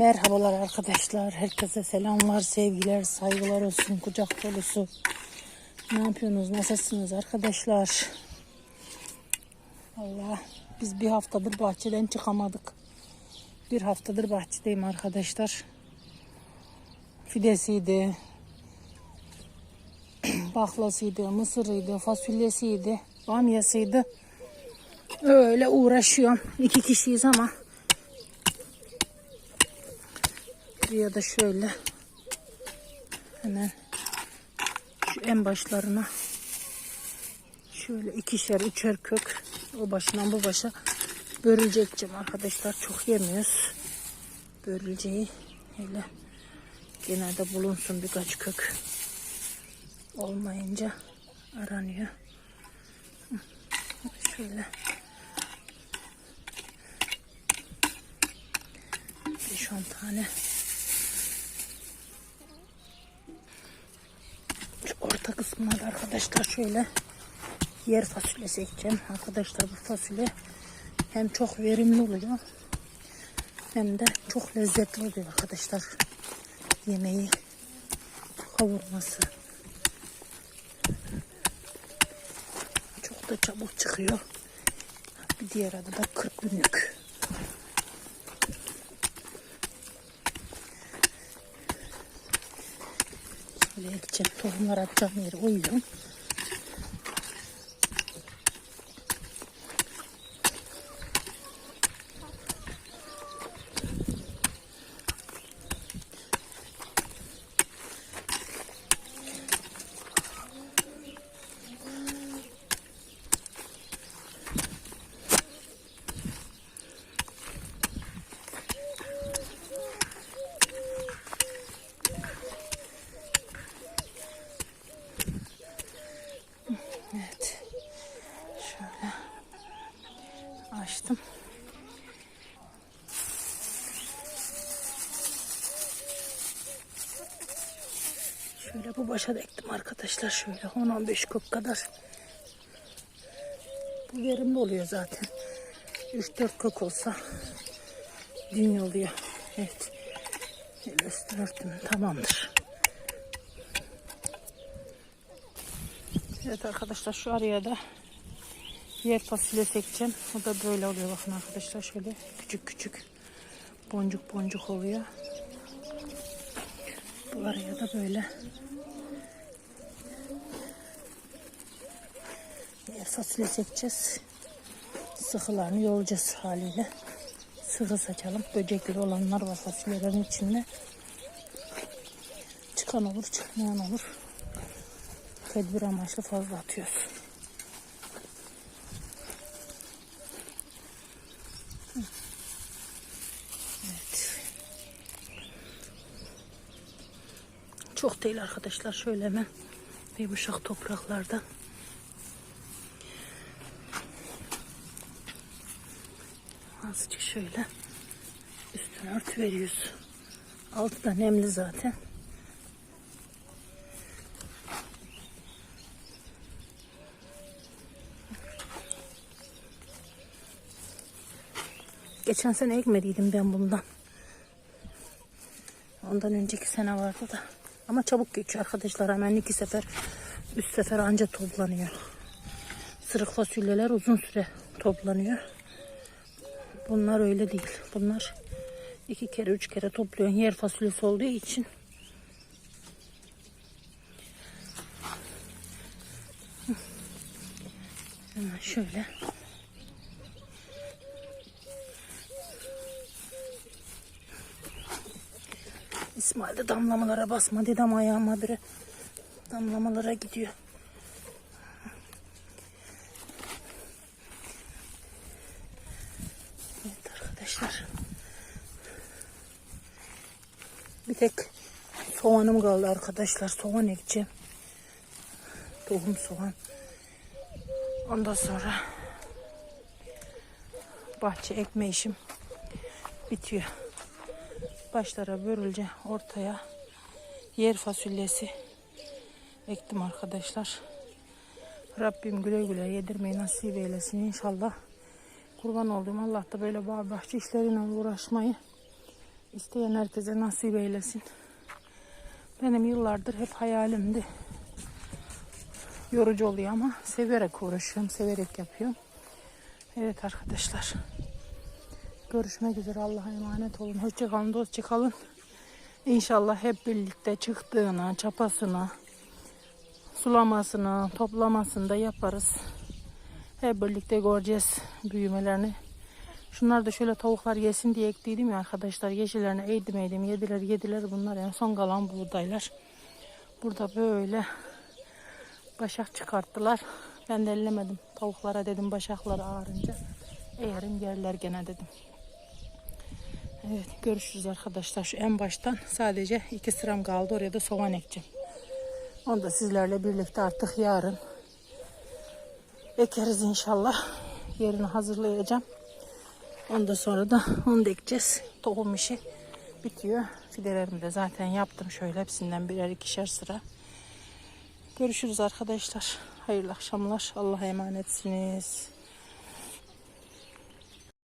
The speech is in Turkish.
Merhabalar arkadaşlar. Herkese selamlar, sevgiler, saygılar olsun. Kucak dolusu. Ne yapıyorsunuz? Nasılsınız arkadaşlar? Allah biz bir haftadır bahçeden çıkamadık. Bir haftadır bahçedeyim arkadaşlar. Fidesiydi, baklasıydı, mısırıydı, fasulyesiydi, bamyasıydı. Öyle uğraşıyorum. İki kişiyiz ama ya da şöyle. Hemen şu en başlarına şöyle ikişer üçer kök o başından bu başa börülcekçim arkadaşlar. Çok yemiyoruz. Börülceyi öyle genelde bulunsun birkaç kök. Olmayınca aranıyor. Şöyle. 5-10 tane Orta kısmına da arkadaşlar şöyle yer fasulyesi ekeceğim. Arkadaşlar bu fasulye hem çok verimli oluyor hem de çok lezzetli oluyor arkadaşlar. Yemeği kavurması. Çok da çabuk çıkıyor. Bir diğer adı da 40 günlük. Şöyle ekeceğim. Tohumlar atacağım yeri uyuyorum. Evet. Şöyle açtım. Şöyle bu başa da arkadaşlar. Şöyle 10-15 kök kadar. Bu verimli oluyor zaten. 3-4 kök olsa dünya oluyor. Evet. Şöyle üstünü örtüm. Tamamdır. Evet arkadaşlar şu araya da yer fasulyesi ekeceğim. O da böyle oluyor bakın arkadaşlar şöyle küçük küçük boncuk boncuk oluyor. Bu araya da böyle yer fasulyesi ekeceğiz. Sıkılarını yolacağız haliyle. Sıkı saçalım. Böcekli olanlar var fasulyelerin içinde. Çıkan olur çıkmayan olur tedbir amaçlı fazla atıyoruz. Evet. Çok değil arkadaşlar. Şöyle hemen yumuşak topraklardan azıcık şöyle üstüne örtü veriyoruz. Altı da nemli zaten. Geçen sene ekmediydim ben bundan. Ondan önceki sene vardı da. Ama çabuk geçiyor arkadaşlar. Hemen iki sefer, üç sefer anca toplanıyor. Sırık fasulyeler uzun süre toplanıyor. Bunlar öyle değil. Bunlar iki kere, üç kere topluyor. Yer fasulyesi olduğu için. Hemen şöyle. İsmail de damlamalara basma dedi ama ayağıma biri damlamalara gidiyor. Evet arkadaşlar. Bir tek soğanım kaldı arkadaşlar. Soğan ekeceğim. Tohum soğan. Ondan sonra bahçe ekme işim bitiyor başlara börülce ortaya yer fasulyesi ektim arkadaşlar. Rabbim güle güle yedirmeyi nasip eylesin inşallah. Kurban olduğum Allah da böyle bağ bahçe işleriyle uğraşmayı İsteyen herkese nasip eylesin. Benim yıllardır hep hayalimdi. Yorucu oluyor ama severek uğraşıyorum, severek yapıyorum. Evet arkadaşlar. Görüşmek üzere. Allah'a emanet olun. Hoşçakalın, dostça kalın. İnşallah hep birlikte çıktığını, çapasını, sulamasını, toplamasını da yaparız. Hep birlikte göreceğiz büyümelerini. Şunlar da şöyle tavuklar yesin diye ektiydim ya arkadaşlar. Yeşillerine eğdim eğdim yediler yediler bunlar en son kalan buğdaylar. Burada böyle başak çıkarttılar. Ben de ellemedim. Tavuklara dedim başakları ağrınca eğerim yerler gene dedim. Evet görüşürüz arkadaşlar. Şu en baştan sadece iki sıram kaldı. Oraya da soğan ekeceğim. Onu da sizlerle birlikte artık yarın ekeriz inşallah. Yerini hazırlayacağım. Ondan sonra da onu da ekeceğiz. Tohum işi bitiyor. Fidelerimi de zaten yaptım. Şöyle hepsinden birer ikişer sıra. Görüşürüz arkadaşlar. Hayırlı akşamlar. Allah'a emanetsiniz.